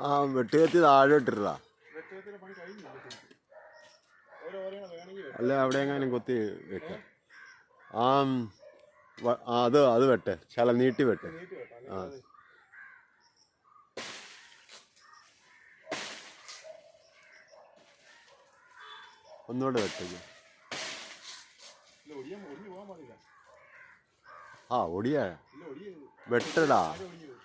ആ വെട്ടുകത്തി താഴെ ഇട്ടിട്ടാ അല്ല അവിടെ എങ്ങാനും കൊത്തി വെക്ക. ആ അത് അത് വെട്ടെ. ശല നീട്ടി വെട്ടെ. ആ. ഒന്നുകൂടെ വെട്ടേക്ക്. ആ ഒടിയ. വെട്ടടാ ആരും ഒടിഞ്ഞു പോകും ആ, അത് മതിയായിരിക്കും അല്ലേ ഉം, പുറമോട്ട് രണ്ടും വെട്ടിക്കളാം ഉം. തേങ്ങ ആയതാണോ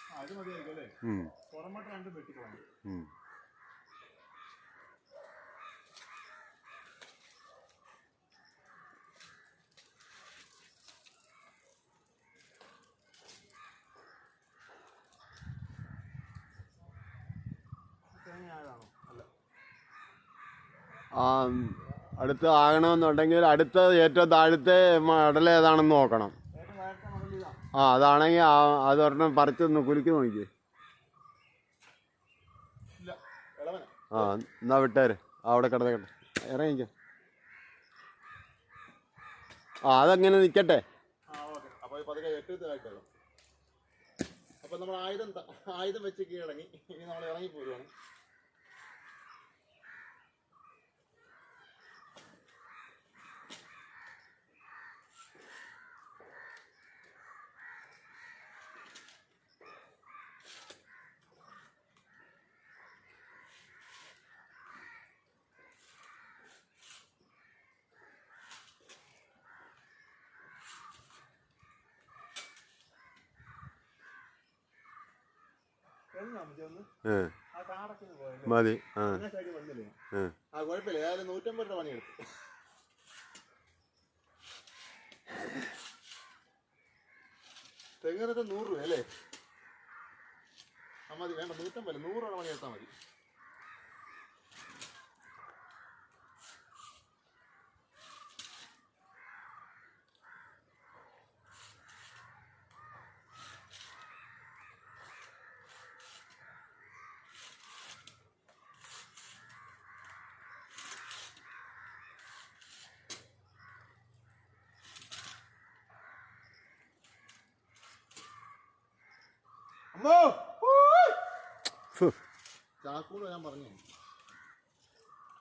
അല്ല ആ ഉം, അടുത്ത് ആകണമെന്നുണ്ടെങ്കിൽ അടുത്ത ഏറ്റവും താഴത്തെ മടൽ ഏതാണെന്ന് നോക്കണം. ആ അതാണെങ്കിൽ ആ അതൊരെണ്ണം പറിച്ചൊന്ന് കുലുക്കി നോക്കി ആ എന്നാ വിട്ടേര്. അവിടെ കിടന്നേക്കട്ടെ ഇറങ്ങിക്ക. ആ അതങ്ങനെ നിൽക്കട്ടെ അപ്പോൾ നമ്മൾ ആയുധം ആയുധം വെച്ച് കീഴടങ്ങി. ഇനി നമ്മൾ ഇറങ്ങി പോരുവാണ് മതി ആ ആ. കുഴപ്പമില്ല. ഏതായാലും നൂറ്റമ്പത് രൂപ പണിയെടുത്തു. നൂറ് രൂപ അല്ലേ ആ മതി. വേണ്ട നൂറ്റമ്പത് നൂറ് രൂപ പണിയെടുത്താൽ മതി. ചാക്കൂട് ഞാൻ പറഞ്ഞു.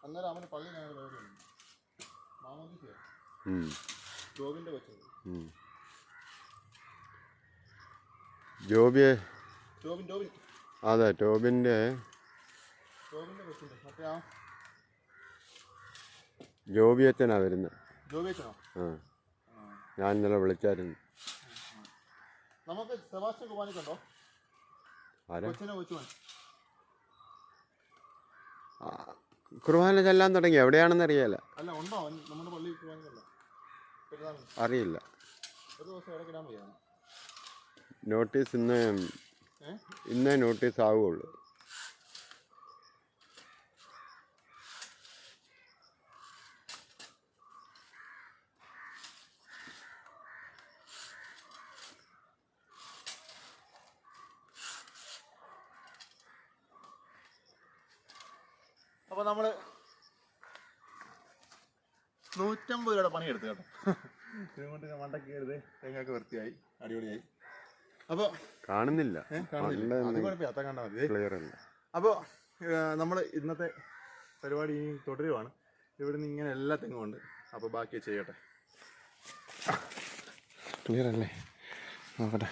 അന്നേരം അവന് പള്ളി കൊച്ചത്. ജോബിയെ ജോബിൻ ജോബിൻ. അതെ ടോബിന്റെ ജോബിന്റെ കൊച്ചുണ്ട് മറ്റേ ആ ജോബിയച്ചനാ വരുന്നത് ആ. ഞാൻ ഇന്നലെ വിളിച്ചായിരുന്നു. നമുക്ക് സെബാസ്റ്റ്യൻ കുർബാനയ്ക്കുണ്ടോ ആരാ? കൊച്ചിനെ കൊച്ചുവൻ കുർബാന ചെല്ലാൻ തുടങ്ങി. എവിടെയാണെന്ന് അറിയാല അറിയില്ല. നോട്ടീസ് ഇന്ന് ഇന്നേ നോട്ടീസ് ആവുകയുള്ളൂ അപ്പോൾ നമ്മൾ നൂറ്റമ്പത് രൂപയുടെ എടുത്തു കേട്ടോ. ഇതുകൊണ്ട് മണ്ടക്ക് കയറുത് തേങ്ങയൊക്കെ വൃത്തിയായി അടിപൊളിയായി. അപ്പോൾ കാണുന്നില്ല. കാണുന്നില്ല. അത് കുഴപ്പമില്ല അത്ത കണ്ടാൽ മതി. ക്ലിയർ അല്ല. അപ്പോൾ നമ്മൾ ഇന്നത്തെ പരിപാടി ഇനി തുടരുവാണ്. ഇവിടുന്ന് ഇങ്ങനെ എല്ലാ തെങ്ങും ഉണ്ട്. അപ്പോൾ ബാക്കി ചെയ്യട്ടെ. ക്ലിയർ അല്ലേ? നോക്കട്ടെ.